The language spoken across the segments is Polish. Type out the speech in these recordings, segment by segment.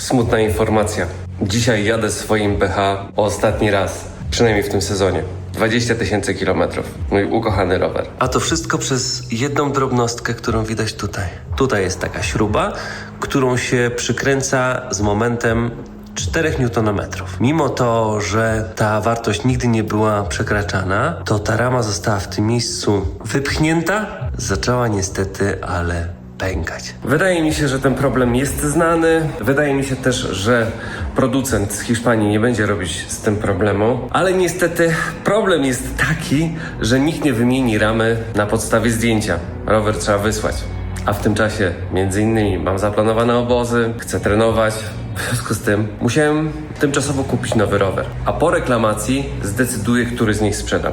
Smutna informacja. Dzisiaj jadę swoim PH ostatni raz, przynajmniej w tym sezonie. 20 tysięcy kilometrów. Mój ukochany rower. A to wszystko przez jedną drobnostkę, którą widać tutaj. Tutaj jest taka śruba, którą się przykręca z momentem 4 Nm. Mimo to, że ta wartość nigdy nie była przekraczana, to ta rama została w tym miejscu wypchnięta. Zaczęła niestety, ale pękać. Wydaje mi się, że ten problem jest znany. Wydaje mi się też, że producent z Hiszpanii nie będzie robić z tym problemu. Ale niestety problem jest taki, że nikt nie wymieni ramy na podstawie zdjęcia. Rower trzeba wysłać. A w tym czasie, między innymi, mam zaplanowane obozy, chcę trenować. W związku z tym musiałem tymczasowo kupić nowy rower. A po reklamacji zdecyduję, który z nich sprzedam.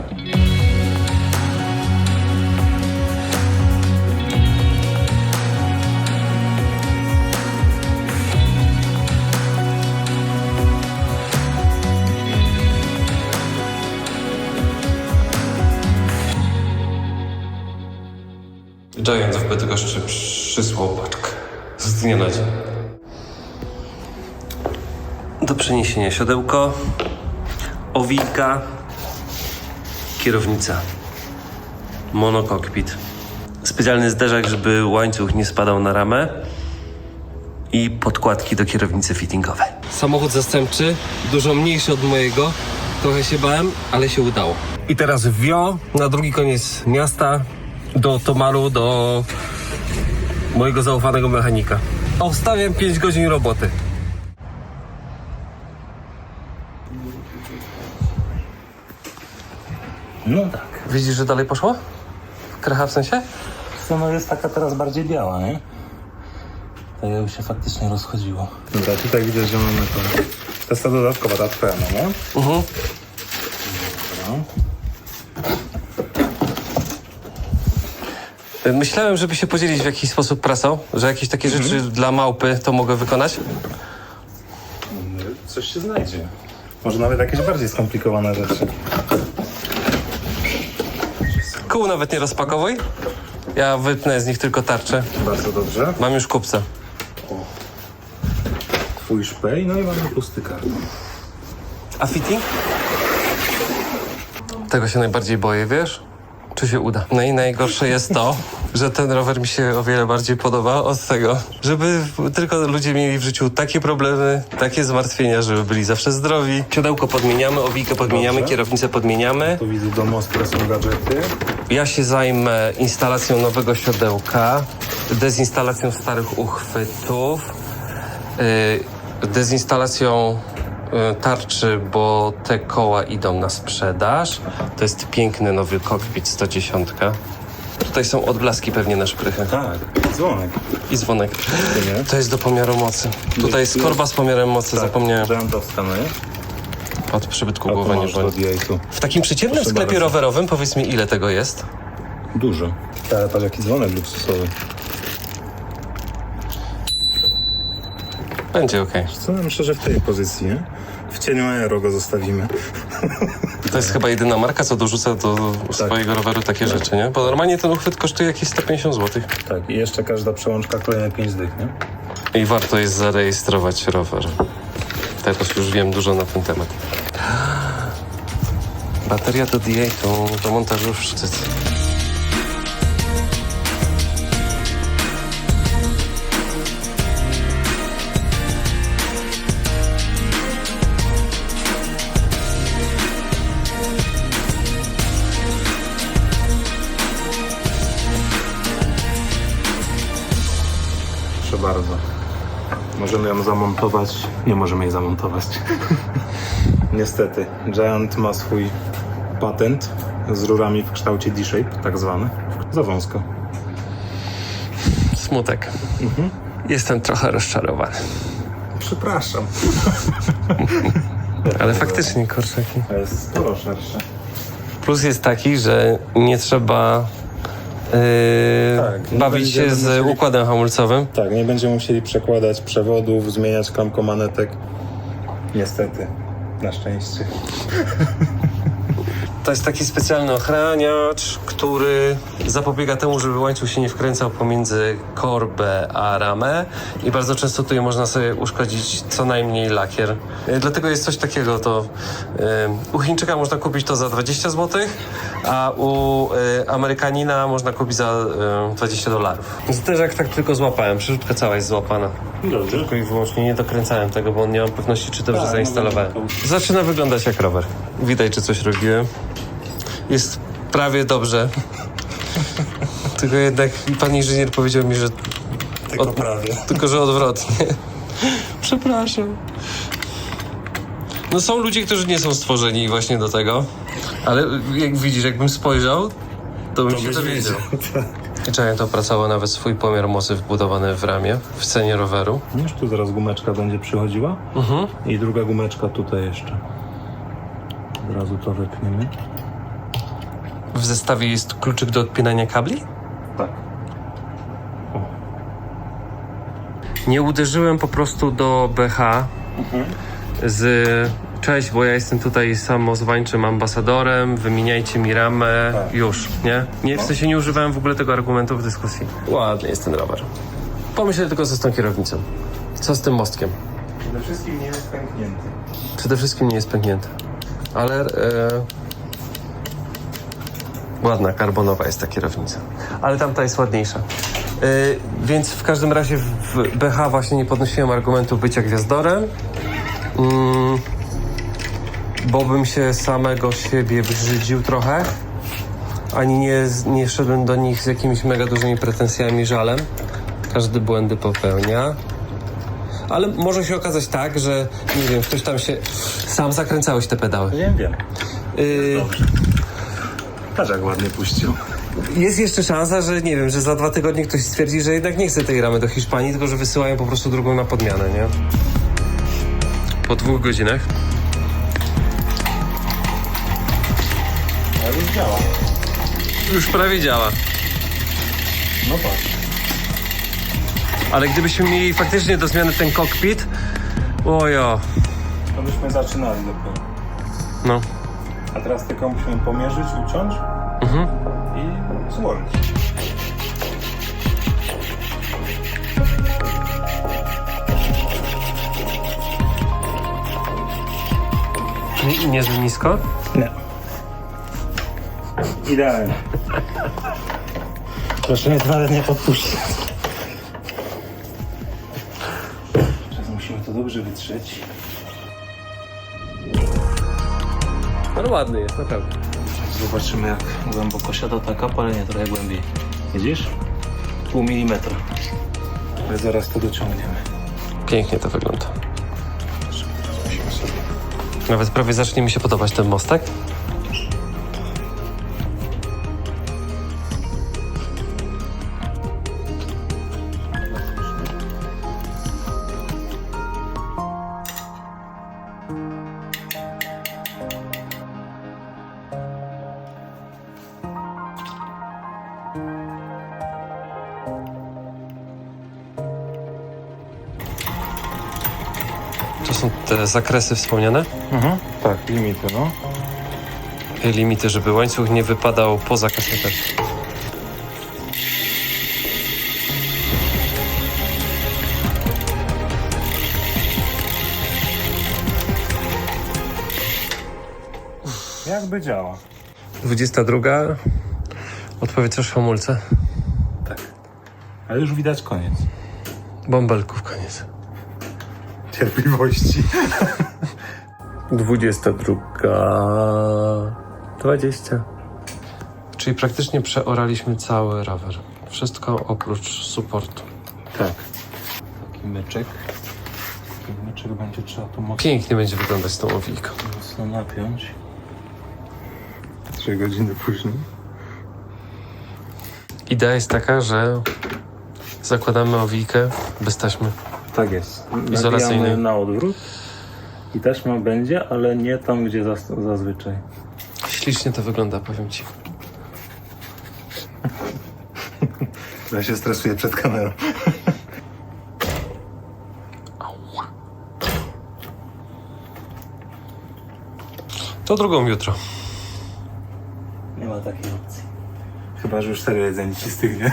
Giant w Bydgoszczy przysłał paczkę. Z dnia na dzień. Do przeniesienia siodełko, owijka, kierownica, monokokpit, specjalny zderzak, żeby łańcuch nie spadał na ramę i podkładki do kierownicy fittingowej. Samochód zastępczy, dużo mniejszy od mojego. Trochę się bałem, ale się udało. I teraz wio na drugi koniec miasta do Tomaru, do mojego zaufanego mechanika. Obstawiam 5 godzin roboty. No tak. Widzisz, że dalej poszło? Kracha w sensie? Co no jest taka teraz bardziej biała, nie? To już się faktycznie rozchodziło. Dobra, tutaj widać, że mamy to. To jest ta dodatkowa, ta twoja, no nie? Mhm. Dobra. Myślałem, żeby się podzielić w jakiś sposób prasą, że jakieś takie rzeczy dla małpy to mogę wykonać. Coś się znajdzie. Może nawet jakieś bardziej skomplikowane rzeczy. Kół nawet nie rozpakowuj. Ja wytnę z nich tylko tarczę. Bardzo dobrze. Mam już kupca. Twój szpej, no i mamy pusty karton. A fitting? Tego się najbardziej boję, wiesz? Czy się uda? No i najgorsze jest to, że ten rower mi się o wiele bardziej podoba od tego, żeby tylko ludzie mieli w życiu takie problemy, takie zmartwienia, żeby byli zawsze zdrowi. Siodełko podmieniamy, owijkę podmieniamy, Dobrze. kierownicę podmieniamy. Tu widzę domostre są gadżety. Ja się zajmę instalacją nowego siodełka, dezinstalacją starych uchwytów, yy, dezinstalacją yy, tarczy, bo te koła idą na sprzedaż. To jest piękny nowy kokpit 110. Tutaj są odblaski pewnie na szprychy Tak, dzwonek. i dzwonek. nie? To jest do pomiaru mocy. Tutaj jest korba z pomiarem mocy, zapomniałem. Giantowska, no nie? Od przybytku głowa nie boli. W takim przeciętnym Proszę sklepie bardzo. rowerowym powiedz mi ile tego jest? Dużo. Ale patrz jaki dzwonek luksusowy. Będzie okej. Co ja myślę, że w tej pozycji, nie? W cieniu aero go zostawimy. To jest chyba jedyna marka, co dorzuca do swojego roweru takie rzeczy, nie? Bo normalnie ten uchwyt kosztuje jakieś 150 zł. Tak, i jeszcze każda przełączka kolejne 5 dych, nie? I warto jest zarejestrować rower. Teraz już wiem dużo na ten temat. Bateria do DA to do montażu już szczyt. Proszę bardzo. Możemy ją zamontować. Nie możemy jej zamontować. Niestety. Giant ma swój patent z rurami w kształcie D-shape, tak zwany. Za wąsko. Smutek. Jestem trochę rozczarowany. Przepraszam. Ale faktycznie, kurczaki. To jest sporo szersze. Plus jest taki, że nie trzeba Tak, nie bawić się z musieli- układem hamulcowym. Tak, nie będziemy musieli przekładać przewodów, zmieniać klamkomanetek. Niestety. Na szczęście. To jest taki specjalny ochraniacz, który zapobiega temu, żeby łańcuch się nie wkręcał pomiędzy korbę a ramę i bardzo często tutaj można sobie uszkodzić co najmniej lakier. Y, Dlatego jest coś takiego, to y, u Chińczyka można kupić to za 20 zł, a u y, Amerykanina można kupić za y, 20 dolarów. Zderzak tak tylko złapałem, przerzutka cała jest złapana. Dobrze. Tylko i wyłącznie nie dokręcałem tego, bo nie mam pewności, czy dobrze Tak, no zainstalowałem. Zaczyna wyglądać jak rower. Widać, czy coś robiłem. Jest prawie dobrze. Tylko jednak pan inżynier powiedział mi, że Tylko Od- prawie. tylko, że odwrotnie. Przepraszam. No są ludzie, którzy nie są stworzeni właśnie do tego, ale jak widzisz, jakbym spojrzał, to bym się byś dowiedział. Giant opracował nawet swój pomiar mocy wbudowany w ramię, w cenie roweru. Wiesz, tu zaraz gumeczka będzie przychodziła Mhm. i druga gumeczka tutaj jeszcze. Od razu to wypniemy. W zestawie jest kluczyk do odpinania kabli? Tak. Nie uderzyłem po prostu do BH z cześć, bo ja jestem tutaj samozwańczym ambasadorem, wymieniajcie mi ramę, Tak. już, nie? Nie, w sensie nie używałem w ogóle tego argumentu w dyskusji. Ładny jest ten rower. Pomyśl tylko co z tą kierownicą. Co z tym mostkiem? Przede wszystkim nie jest pęknięty. Przede wszystkim nie jest pęknięty. Ale e, ładna, karbonowa jest ta kierownica. Ale tamta jest ładniejsza. E, więc w każdym razie w BH właśnie nie podnosiłem argumentu bycia gwiazdorem. Mm, bo bym się samego siebie brzydził trochę. Ani nie, nie szedłem do nich z jakimiś mega dużymi pretensjami, żalem. Każdy błędy popełnia. Ale może się okazać tak, że nie wiem, ktoś tam się. Sam zakręcałeś te pedały. Wiem, wiem. Yy, Dobrze. Ładnie puścił. jest jeszcze szansa, że nie wiem, że za dwa tygodnie ktoś stwierdzi, że jednak nie chce tej ramy do Hiszpanii, tylko że wysyłają po prostu drugą na podmianę, nie? Po dwóch godzinach. Ale już działa. Już prawie działa. No patrz. Ale gdybyśmy mieli faktycznie do zmiany ten kokpit, ojo, To byśmy zaczynali dopiero. no. A teraz tylko musimy pomierzyć, uciąć Mhm. i złożyć. Nie, niezbyt nisko? Nie. Idealnie. Proszę mnie to nawet nie podpuścić. Teraz musimy to dobrze wytrzeć. Ale ładny jest, naprawdę. Zobaczymy jak głęboko siada ta kapa, ale nie, trochę głębiej. Widzisz? Pół milimetra. Ale zaraz to dociągniemy. Pięknie to wygląda. Nawet prawie zacznie mi się podobać ten mostek. Są te zakresy wspomniane? Mhm. Tak, limity, no. limity, żeby łańcuch nie wypadał poza kasetę. Jakby działa. 22. Odpowiedz hamulce. Tak. Ale już widać koniec. Bąbelków koniec. Cierpliwości. 22. 20. Czyli praktycznie przeoraliśmy cały rower. Wszystko oprócz supportu. Tak. Taki myczek. Taki myczek będzie trzeba tu mocno, Pięknie będzie wyglądać z tą owijką. mocno napiąć. Trzy godziny później. Idea jest taka, że zakładamy owijkę bez taśmy. Tak jest. Izolacyjny. Nawijamy na odwrót. I taśma będzie, ale nie tam, gdzie zas- zazwyczaj. Ślicznie to wygląda, powiem ci. Ja się stresuję przed kamerą. To drugą jutro. takiej opcji. Chyba, że już serio jedzenie ci stygnie.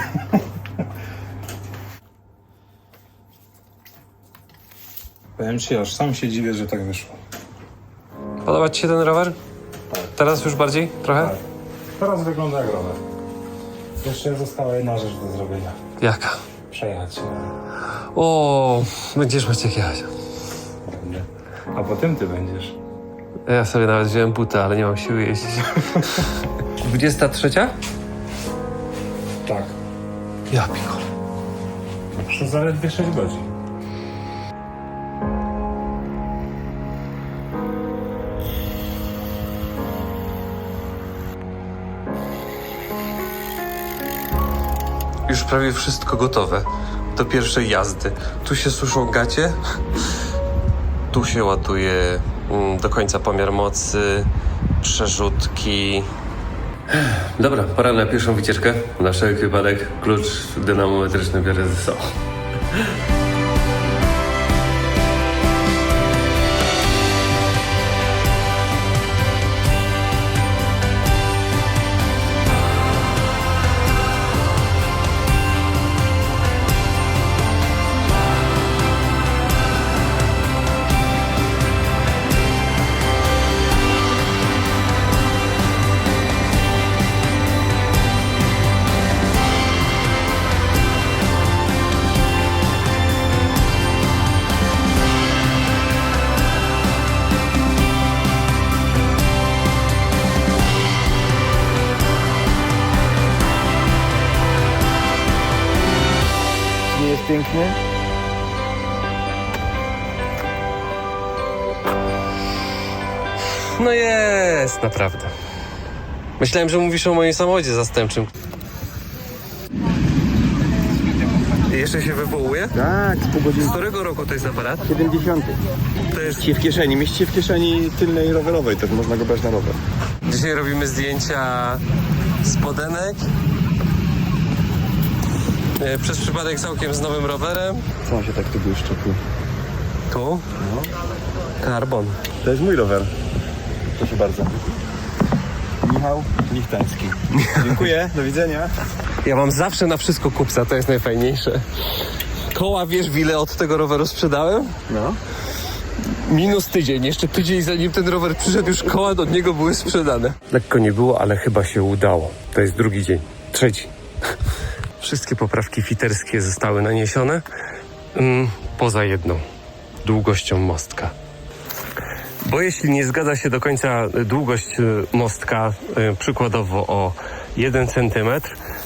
Powiem ci, aż sam się dziwię, że tak wyszło. Podoba Ci się ten rower? Tak. Teraz już bardziej? Trochę? Tak. Teraz wygląda jak rower. Jeszcze została jedna rzecz do zrobienia. Jaka? Przejechać się. O, będziesz Maciek jechać. Będę. A potem ty będziesz. Ja sobie nawet wziąłem buty, ale nie mam siły jeździć. 23? Tak. Ja pikol. To zaledwie 6 godzin. Już prawie wszystko gotowe do pierwszej jazdy. Tu się suszą gacie, tu się ładuje mm, do końca pomiar mocy, przerzutki. Dobra, pora na pierwszą wycieczkę. Na wszelki wypadek klucz dynamometryczny biorę ze sobą. No jest, naprawdę. Myślałem, że mówisz o moim samochodzie zastępczym. Jeszcze się wywołuje? Tak, z pół Z godziny. którego roku to jest aparat? 70. To jest... Mieści w kieszeni, mieści w kieszeni tylnej rowerowej, to można go brać na rower. Dzisiaj robimy zdjęcia spodenek. E, Przez przypadek całkiem z nowym rowerem. Co on się tak tu błyszczy tu? Tu? Karbon. To jest mój rower. Proszę bardzo. Michał Lichtański. Dziękuję, do widzenia. Ja mam zawsze na wszystko kupca, to jest najfajniejsze. Koła, wiesz, ile od tego roweru sprzedałem? No. Minus tydzień. Jeszcze tydzień zanim ten rower przyszedł, już koła od niego były sprzedane. Lekko nie było, ale chyba się udało. To jest drugi dzień. Trzeci. Wszystkie poprawki fiterskie zostały naniesione. Mm, poza jedną. Długością mostka. Bo jeśli nie zgadza się do końca długość y, mostka, y, przykładowo o 1 cm,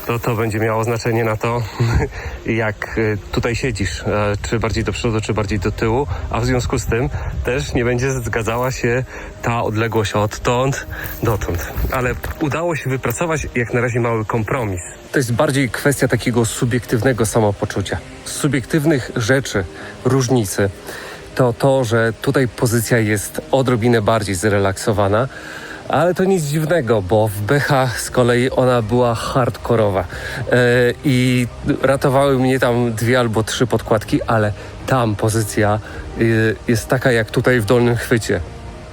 to to będzie miało znaczenie na to, jak y, tutaj siedzisz, e, czy bardziej do przodu, czy bardziej do tyłu, a w związku z tym też nie będzie zgadzała się ta odległość odtąd dotąd. Ale udało się wypracować jak na razie mały kompromis. To jest bardziej kwestia takiego subiektywnego samopoczucia, subiektywnych rzeczy, różnicy to to, że tutaj pozycja jest odrobinę bardziej zrelaksowana, ale to nic dziwnego, bo w BH z kolei ona była hardkorowa e, i ratowały mnie tam dwie albo trzy podkładki, ale tam pozycja y, jest taka jak tutaj w dolnym chwycie.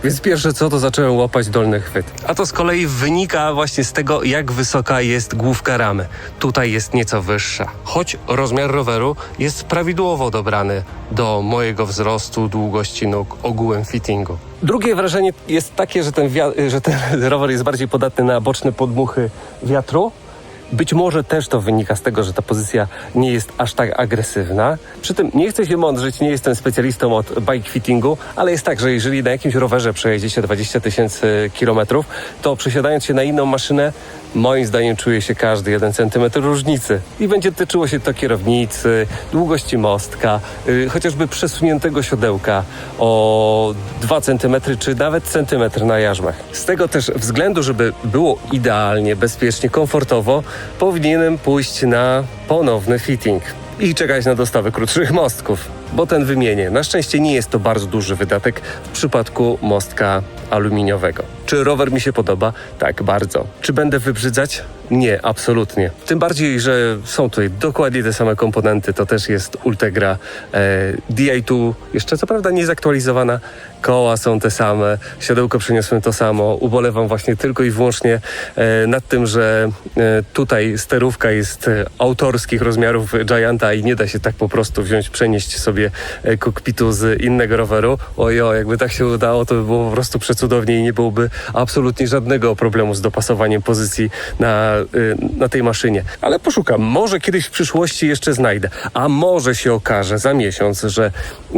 Więc pierwsze co, to zacząłem łapać dolny chwyt. A to z kolei wynika właśnie z tego, jak wysoka jest główka ramy. Tutaj jest nieco wyższa. Choć rozmiar roweru jest prawidłowo dobrany do mojego wzrostu, długości nóg, ogółem fittingu. Drugie wrażenie jest takie, że ten, że ten rower jest bardziej podatny na boczne podmuchy wiatru. Być może też to wynika z tego, że ta pozycja nie jest aż tak agresywna. Przy tym nie chcę się mądrzyć, nie jestem specjalistą od bike fittingu, ale jest tak, że jeżeli na jakimś rowerze przejedziecie 20 tysięcy kilometrów, to przesiadając się na inną maszynę, moim zdaniem czuje się każdy jeden centymetr różnicy. I będzie tyczyło się to kierownicy, długości mostka, yy, chociażby przesuniętego siodełka o 2 centymetry, czy nawet centymetr na jarzmach. Z tego też względu, żeby było idealnie, bezpiecznie, komfortowo, powinienem pójść na ponowny fitting i czekać na dostawę krótszych mostków, bo ten wymienię. Na szczęście nie jest to bardzo duży wydatek w przypadku mostka aluminiowego. Czy rower mi się podoba? Tak, bardzo. Czy będę wybrzydzać? Nie, absolutnie. Tym bardziej, że są tutaj dokładnie te same komponenty. To też jest Ultegra e, DI2, jeszcze co prawda nie zaktualizowana. Koła są te same, siodełko przeniosłem to samo. Ubolewam właśnie tylko i wyłącznie e, nad tym, że e, tutaj sterówka jest autorskich rozmiarów Gianta i nie da się tak po prostu wziąć, przenieść sobie e, kokpitu z innego roweru. Ojo, jakby tak się udało, to by było po prostu przecudownie i nie byłoby absolutnie żadnego problemu z dopasowaniem pozycji na, y, na tej maszynie. Ale poszukam, może kiedyś w przyszłości jeszcze znajdę. A może się okaże za miesiąc, że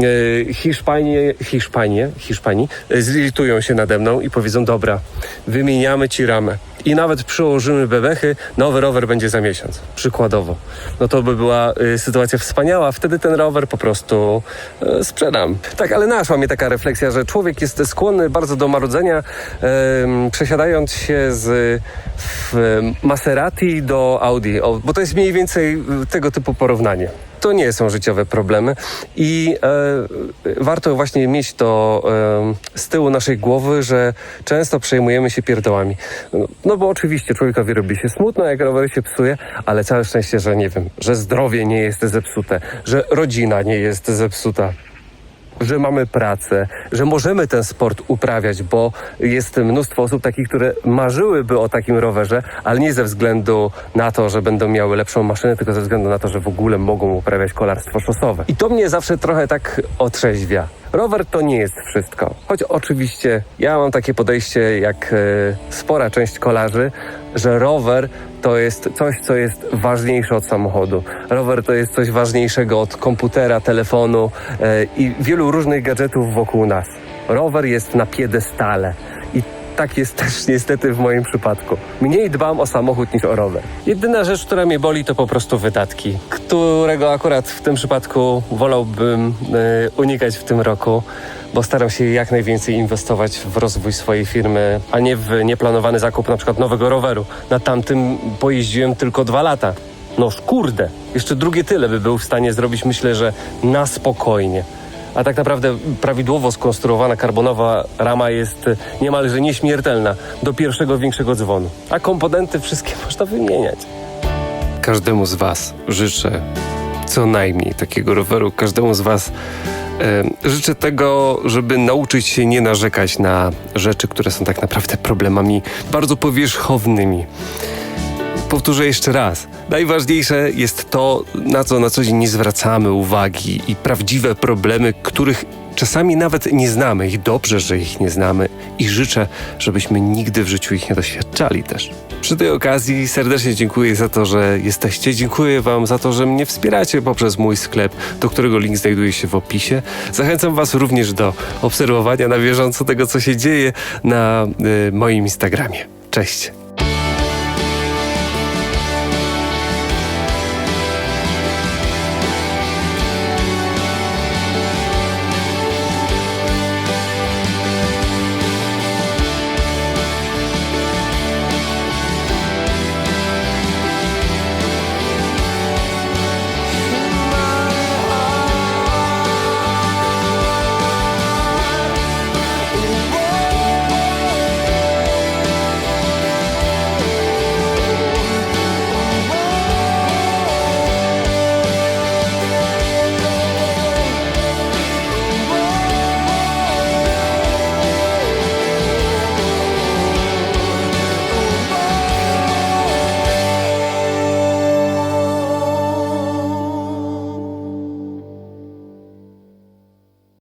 y, Hiszpanie, Hiszpanie, Hiszpanii y, zlitują się nade mną i powiedzą, dobra, wymieniamy ci ramę. I nawet przyłożymy bebechy, nowy rower będzie za miesiąc. Przykładowo. No to by była y, sytuacja wspaniała. Wtedy ten rower po prostu y, sprzedam. Tak, ale naszła mnie taka refleksja, że człowiek jest skłonny bardzo do marudzenia, em, przesiadając się z w, Maserati do Audi, o, bo to jest mniej więcej y, tego typu porównanie. To nie są życiowe problemy i e, warto właśnie mieć to e, z tyłu naszej głowy, że często przejmujemy się pierdołami. No, bo oczywiście człowiekowi robi się smutno, jak rower się psuje, ale całe szczęście, że nie wiem, że zdrowie nie jest zepsute, że rodzina nie jest zepsuta że mamy pracę, że możemy ten sport uprawiać, bo jest mnóstwo osób takich, które marzyłyby o takim rowerze, ale nie ze względu na to, że będą miały lepszą maszynę, tylko ze względu na to, że w ogóle mogą uprawiać kolarstwo szosowe. I to mnie zawsze trochę tak otrzeźwia. Rower to nie jest wszystko. Choć oczywiście ja mam takie podejście jak e, spora część kolarzy, że rower to jest coś, co jest ważniejsze od samochodu. Rower to jest coś ważniejszego od komputera, telefonu e, i wielu różnych gadżetów wokół nas. Rower jest na piedestale i tak jest też niestety w moim przypadku. Mniej dbam o samochód niż o rower. Jedyna rzecz, która mnie boli, to po prostu wydatki, którego akurat w tym przypadku wolałbym e, unikać w tym roku, bo staram się jak najwięcej inwestować w rozwój swojej firmy, a nie w nieplanowany zakup na przykład nowego roweru. Na tamtym pojeździłem tylko dwa lata. No kurde, jeszcze drugie tyle by był w stanie zrobić, myślę, że na spokojnie. A tak naprawdę prawidłowo skonstruowana karbonowa rama jest niemalże nieśmiertelna do pierwszego większego dzwonu. A komponenty wszystkie można wymieniać. Każdemu z Was życzę co najmniej takiego roweru. Każdemu z Was e, życzę tego, żeby nauczyć się nie narzekać na rzeczy, które są tak naprawdę problemami bardzo powierzchownymi. Powtórzę jeszcze raz. Najważniejsze jest to, na co na co dzień nie zwracamy uwagi i prawdziwe problemy, których czasami nawet nie znamy i dobrze, że ich nie znamy i życzę, żebyśmy nigdy w życiu ich nie doświadczali też. Przy tej okazji serdecznie dziękuję za to, że jesteście. Dziękuję Wam za to, że mnie wspieracie poprzez mój sklep, do którego link znajduje się w opisie. Zachęcam Was również do obserwowania na bieżąco tego, co się dzieje na y, moim Instagramie. Cześć!